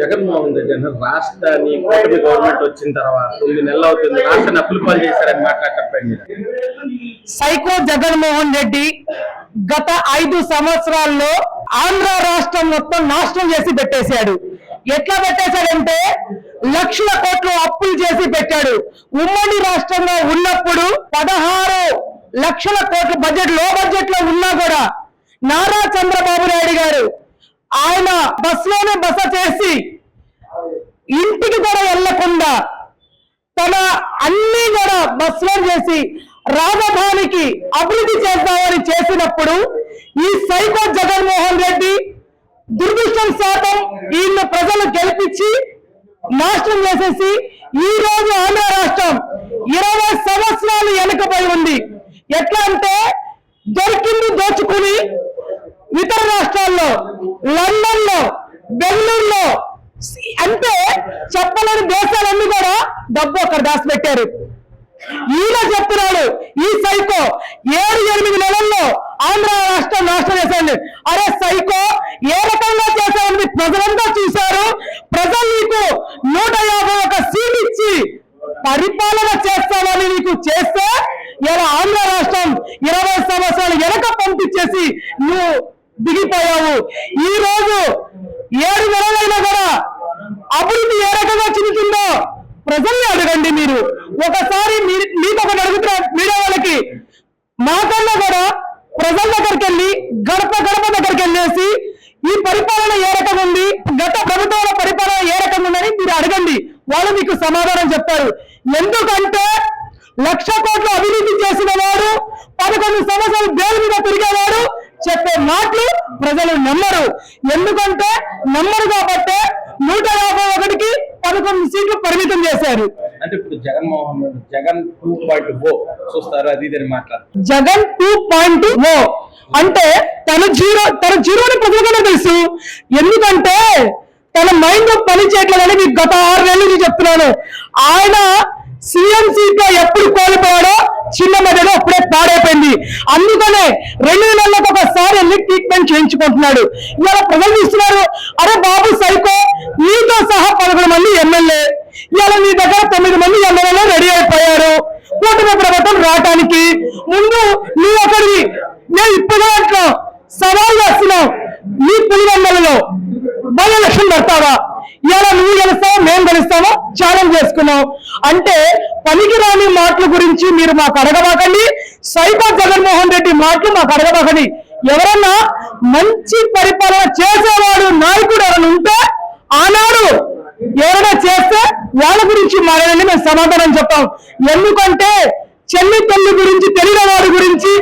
జగన్మోహన్ రెడ్డి అంటే రాష్ట్రాన్ని కూటమి గవర్నమెంట్ వచ్చిన తర్వాత తొమ్మిది నెలలు అవుతుంది. రాష్ట్రాన్ని అప్పులు పాలు చేశారని మాట్లాడటం సైకో జగన్మోహన్ రెడ్డి గత ఐదు సంవత్సరాల్లో ఆంధ్ర రాష్ట్రం మొత్తం నాశనం చేసి పెట్టేశాడు. ఎట్లా పెట్టేశాడంటే లక్షల కోట్లు అప్పులు చేసి పెట్టాడు. ఉమ్మడి రాష్ట్రంలో ఉన్నప్పుడు పదహారు లక్షల కోట్ల బడ్జెట్లో బడ్జెట్లో ఉన్నా కూడా నారా చంద్రబాబు నాయుడు గారు ఆయన బస్సులోనే బస చేసి ఇంటికి కూడా వెళ్ళకుండా తన అన్ని కూడా బస్సులో చేసి రాజధానికి అభివృద్ధి చేద్దామని చేసినప్పుడు ఈ సైకో జగన్మోహన్ రెడ్డి దురదృష్టం శాతం ఈయన ప్రజలు గెలిపించి నాశనం చేసేసి ఈ రోజు ఆంధ్ర రాష్ట్రం ఇరవై సంవత్సరాలు వెనుకపోయి ఉంది. ఎట్లా అంటే దొరికింది దోచుకుని ఇతర రాష్ట్రాల్లో లండన్లో బెంగళూరులో అంటే చెప్పలేని దేశాలన్నీ కూడా డబ్బు అక్కడ దాచిపెట్టారు. ఈయన చెప్తున్నాడు ఈ సైకో ఏడు ఎనిమిది నెలల్లో ఆంధ్ర రాష్ట్రం నాశనం చేశాడు. అరే సైకో ఏ రకంగా చేశామని ప్రజలంతా చూశారు. ప్రజలు నీకు నూట యాభై ఒక సీట్ ఇచ్చి పరిపాలన చేస్తామని నీకు చేస్తే ఇలా ఆంధ్ర రాష్ట్రం ఇరవై సంవత్సరాలు వెనక పంపించేసి నువ్వు దిగిపోయావు. ఈ రోజు ఏడు నెలలైనా కూడా అభివృద్ధి ఏ రకంగా చెందుతుందో ప్రజల్ని అడగండి మీరు. ఒకసారి మీ- మీకు ఒకటి అడుగుతున్నా మీడియా వాళ్ళకి మాకన్నా కూడా ప్రజల దగ్గరికి వెళ్ళి గడప గడప దగ్గరికి వెళ్ళేసి ఈ పరిపాలన ఏ రకంగా ఉంది గత ప్రభుత్వాల పరిపాలన ఏ రకంగా ఉందని మీరు అడగండి. వాళ్ళు మీకు సమాధానం చెప్తారు. ఎందుకంటే లక్ష కోట్లు అభివృద్ధి చేసిన వారు పదకొండు సంవత్సరాలు బేలు మీద తిరిగేవాడు చెప్పే మాటలు ప్రజలు నమ్మరు. ఎందుకంటే నమ్మరు కాబట్టే నూట యాభై ఒకటికి పదకొండు సీట్లు పరిమితం చేశారు. అంటే ఇప్పుడు Jaganmohan Jagan two point O చూస్తారు? అది మాట్లాడుతారు జగన్ టూ పాయింట్ ఓ. అంటే తన జీరో తన జీరోని ప్రజలకనే తెలుసు. ఎందుకంటే తన మైండ్ పని చేయట్లేదని మీకు గత ఆరు నెలలు నేను చెప్తున్నాను. ఆయన సీఎం ఎప్పుడు కోల్పోయాడో చిన్న మెదడు అప్పుడే పాడైపోయింది. అందుకనే రెండు నెలలకు ఒకసారి వెళ్ళి ట్రీట్మెంట్ చేయించుకుంటున్నాడు. ఇవాళ ప్రజలు అరే బాబు సైకో నీతో సహా పదకొండు మంది ఎమ్మెల్యే. ఇవాళ నీ దగ్గర తొమ్మిది మంది ఎమ్మెల్యేలు రెడీ అయిపోయారు. కూటమి ప్రభుత్వం రావటానికి ముందు నువ్వు ఒకటి నేను ఇప్పుడు అంటున్నావు సవాల్ చేస్తున్నావు నీ పులివెందలలో బల లక్ష్యం పెడతావా? ఇలా నువ్వు గెలుస్తావా మేము గెలుస్తావా ఛాలెంజ్ చేసుకున్నావు. అంటే పనికిరాని మాటల గురించి మీరు మాకు అడగబాకండి. సైకో జగన్మోహన్ రెడ్డి మాటలు మాకు అడగబాకండి. ఎవరన్నా మంచి పరిపాలన చేసేవాడు నాయకుడు ఎవరైనా ఉంటే ఆనాడు ఎవరైనా చేస్తే వాళ్ళ గురించి మారని మేము సమాధానం చెప్తాం. ఎందుకంటే చెల్లి తల్లి గురించి తెలియని వారి గురించి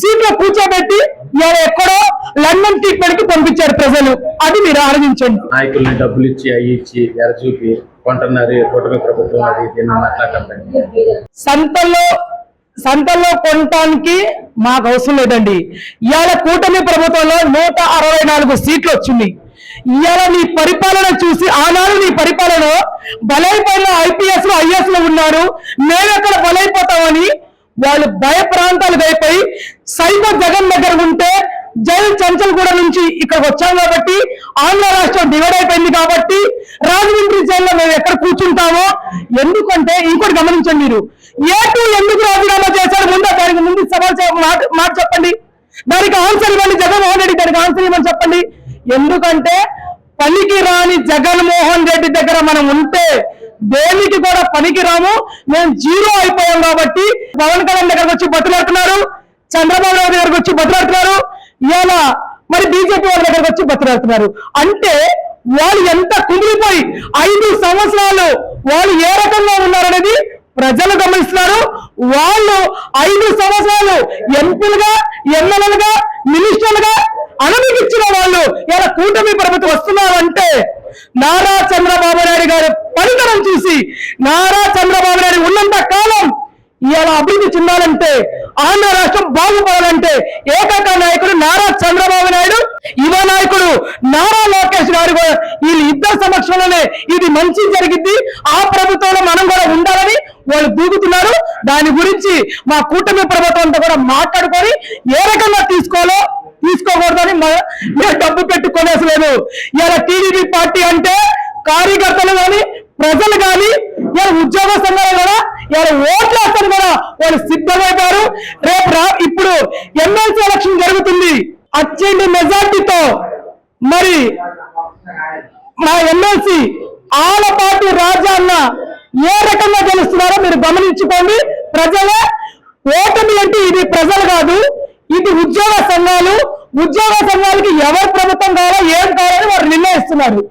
సీట్లో కూర్చోబెట్టి ఇవాళ ఎక్కడో లండన్ ట్రీట్మెంట్కి పంపించారు ప్రజలు. అది మీరు ఆలోచించండి. నాయకుల్ని డబ్బులు ఇచ్చి అవి ఇచ్చి చూపి కొంటున్నారు. కూటమి ప్రభుత్వం అది మాట్లాడటం సంతల్లో సంతల్లో కొనటానికి మాకు అవసరం లేదండి. ఇవాళ కూటమి ప్రభుత్వంలో నూట అరవై నాలుగు సీట్లు వచ్చింది. ఇవాళ నీ పరిపాలన చూసి ఆనాడు నీ పరిపాలన బలైపోయిన ఐపీఎస్లో ఐఎస్లో ఉన్నారు మేమెక్కడ బలైపోతామని వాళ్ళు భయ ప్రాంతాలకు అయిపోయి సైబర్ జగన్ దగ్గర ఉంటే జైలు చంచల్గూడ నుంచి ఇక్కడికి వచ్చాం కాబట్టి ఆంధ్ర రాష్ట్రం డివైడ్ అయిపోయింది కాబట్టి రాజమండ్రి జైల్లో మేము ఎక్కడ కూర్చుంటామో ఎందుకంటే ఇంకోటి గమనించండి మీరు. ఏ టూ ఎందుకు రాజీనామా చేశారు? ముందు దానికి ముందు సవాల్ మాట మాట చెప్పండి. దానికి ఆన్సర్ ఇవ్వండి. జగన్మోహన్ రెడ్డి దానికి ఆన్సర్ ఇవ్వమని చెప్పండి. ఎందుకంటే పనికి రాని జగన్మోహన్ రెడ్డి దగ్గర మనం ఉంటే దేనికి కూడా పనికి రాము మేము జీరో అయిపోయాం కాబట్టి పవన్ కళ్యాణ్ దగ్గరకు వచ్చి బతులాడుతున్నారు. చంద్రబాబు నాయుడు దగ్గరకు వచ్చి బతులాడుతున్నారు. ఇలా మరి బీజేపీ వాళ్ళ దగ్గరకు వచ్చి బతులాడుతున్నారు. అంటే వాళ్ళు ఎంత కుమిలిపోయి ఐదు సంవత్సరాలు వాళ్ళు ఏ రకంగా ఉన్నారనేది ప్రజలు గమనిస్తున్నారు. వాళ్ళు ఐదు సంవత్సరాలు ఎంపీలుగా ఎమ్మెల్యేలుగా మినిస్టర్లుగా అనుమతించిన వాళ్ళు ఇలా కూటమి ప్రభుత్వం వస్తున్నారంటే నారా చంద్రబాబు నాయుడు గారు పనితనం చూసి నారా చంద్రబాబు నాయుడు ఉన్నంత కాలం ఇవాళ అభివృద్ధి చెందాలంటే ఆంధ్ర రాష్ట్రం బాగుపడాలంటే ఏకైక నాయకుడు నారా చంద్రబాబు నాయుడు. యువ నాయకుడు నారా లోకేష్ గారు కూడా వీళ్ళు ఇద్దరు సమక్షంలోనే ఇది మంచి జరిగింది ఆ ప్రభుత్వంలో మనం కూడా ఉండాలని వాళ్ళు దూకుతున్నారు. దాని గురించి మా కూటమి ప్రభుత్వంతో కూడా మాట్లాడుకొని ఏ రకంగా తీసుకోవాలో తీసుకోకూడదని డబ్బు పెట్టుకోలేసలేదు ఇలా టీడీపీ పార్టీ అంటే కార్యకర్తలు కానీ ప్రజలు కానీ ఇలా ఉద్యోగ సంఘాలు కూడా ఇలా ఓట్లు వేస్తారు కూడా వాళ్ళు సిద్ధమైపోయారు రేపు రా ఇప్పుడు ఎమ్మెల్సీ ఎలక్షన్ జరుగుతుంది. అత్యంత మెజార్టీతో మరి మా ఎమ్మెల్సీ ఆలపాటి రాజా అన్న ఏ రకంగా గెలుస్తున్నారో మీరు గమనించుకోండి. ప్రజలే ఓటమి అంటే ఇది ప్రజలు కాదు ఇది ఉద్యోగ సంఘాలు. ఉద్యోగ సంఘాలకి ఎవరు ప్రభుత్వం కావాలో ఏం కావాలని వారు నిర్ణయిస్తున్నారు.